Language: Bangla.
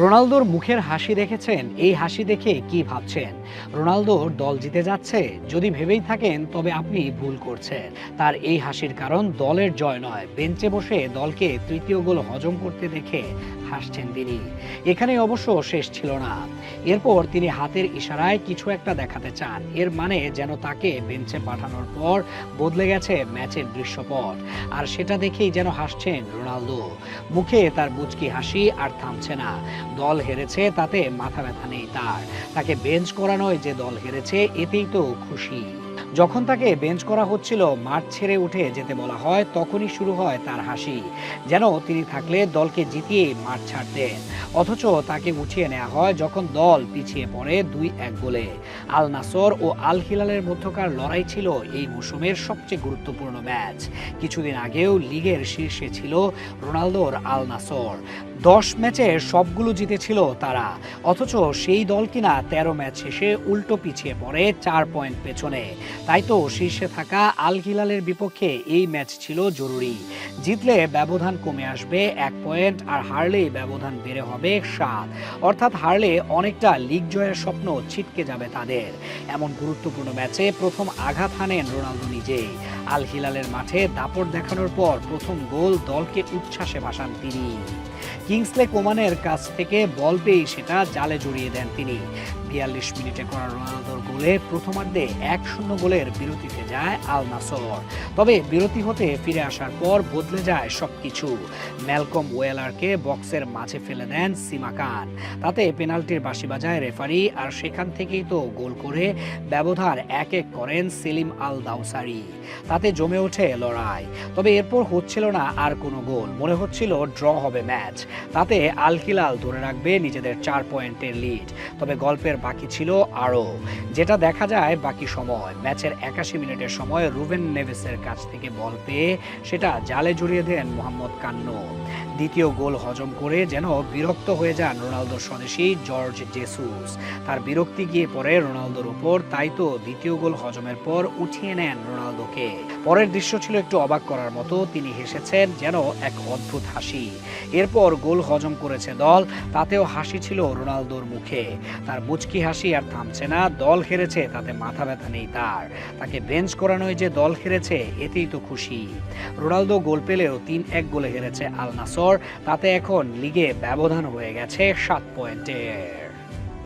রোনালদোর মুখের হাসি দেখেছেন, এই হাসি দেখে কি ভাবছেন? রোনালদোর দল জিতে যাচ্ছে, যদি ভেবেই থাকেন তবে আপনি ভুল করছেন। তার এই হাসির কারণ দলের জয় নয়, বেঞ্চে বসে দলকে তৃতীয় গোল হজম করতে দেখে হাসছেন তিনি। এখানে অবশ্য শেষ ছিল না। এরপর তিনি হাতের ইশারায় কিছু একটা দেখাতে চান। এর মানে যেন তাকে বেঞ্চে পাঠানোর পর বদলে গেছে ম্যাচের দৃশ্যপট। আর সেটা দেখেই যেন হাসছেন রোনালদো। মুখে তার বুচকি হাসি আর থামছে না। দল হেরেছে, তাতে মাথা ব্যথা নেই তার। তাকে বেঞ্চ করানোয় যে দল হেরেছে, এতেই তো খুশি। যখন তাকে বেঞ্চ করা হচ্ছিল মাঠ ছেড়ে উঠে যেতে বলা হয়, তখনই শুরু হয় তার হাসি, যেন তিনি থাকলে দলকে জিতিয়ে মাঠ ছাড়তেন। অথচ তাকে উঠিয়ে নেওয়া হয় যখন দল পিছিয়ে পড়ে দুই এক গোলে। আল নাসর ও আল হিলালের মধ্যকার লড়াই ছিল এই মৌসুমের সবচেয়ে গুরুত্বপূর্ণ ম্যাচ। কিছুদিন আগেও লিগের শীর্ষে ছিল রোনালদোর আল নাসর। দশ ম্যাচে সবগুলো জিতেছিল তারা। অথচ সেই দল কিনা তেরো ম্যাচ শেষে উল্টো পিছিয়ে পড়ে চার পয়েন্ট পেছনে। তাই তো শীর্ষে থাকা আল হিলালের বিপক্ষে এই ম্যাচ ছিল জরুরি। জিতলে ব্যবধান কমে আসবে এক পয়েন্ট আর হারলে ব্যবধান বেড়ে হবে সাত। অর্থাৎ হারলে অনেকটা লিগ জয়ের স্বপ্ন ছিটকে যাবে তাদের। এমন গুরুত্বপূর্ণ ম্যাচে প্রথম আঘাত হানেন রোনালদো নিজেই। আল হিলালের মাঠে দাপট দেখানোর পর প্রথম গোল দলকে উচ্ছ্বাসে ভাসান তিনি। কিংসলে কোমানের কাছ থেকে বল পেয়েই সেটা জালে জড়িয়ে দেন তিনি। বিয়াল্লিশ মিনিটে করা রোনালদোর গোলে প্রথমার্ধে এক শূন্য গোলের বিরতিতে যায় আল নাসর। তবে বিরতি হতে ফিরে আসার পর বদলে যায় সবকিছু। ম্যালকম ওয়েলারকে বক্সের মাঝে ফেলে দেন সিমাকান তাতে পেনাল্টির বাঁশি বাজায় রেফারি আর সেখান থেকেই তো গোল করে ব্যবধান এক এক করেন সেলিম আল দাউসারি। তাতে জমে ওঠে লড়াই। তবে এরপর হচ্ছিল না আর কোনো গোল। মনে হচ্ছিল ড্র হবে ম্যাচ। তাতে আলকিলাল ধরে রাখবে নিজেদের চার পয়েন্টের লিড। তবে গল্পের বাকি ছিল আরও। যেটা দেখা যায় বাকি সময়। ম্যাচের একাশি মিনিটের সময় রুবেন নেভেসের কাছ থেকে বল পেয়ে সেটা জালে জড়িয়ে দেন মোহাম্মদ কান্নো। দ্বিতীয় গোল হজম করে যেন বিরক্ত হয়ে যান রোনালদোর স্বদেশী জর্জ জেসুস। তার বিরক্তি গিয়ে পড়ে রোনালদোর উপর, তাই তো দ্বিতীয় গোল হজমের পর উঠিয়ে নেন রোনালদোকে। পরের দৃশ্য ছিল একটু অবাক করার মতো। তিনি হেসেছেন যেন এক অদ্ভুত হাসি। এরপর গোল হজম করেছে দল, তাতেও হাসি ছিল রোনালদোর মুখে। তার মুচকি হাসি আর থামছে না, দল হেরেছে, তাতে মাথা ব্যথা নেই তার। তাকে বেঞ্চ করানোয় যে দল হেরেছে, এতেই তো খুশি। রোনালদো গোল পেলেও তিন এক গোলে হেরেছে আল নাসর তাতে এখন লিগে ব্যবধান হয়ে গেছে সাত পয়েন্টের।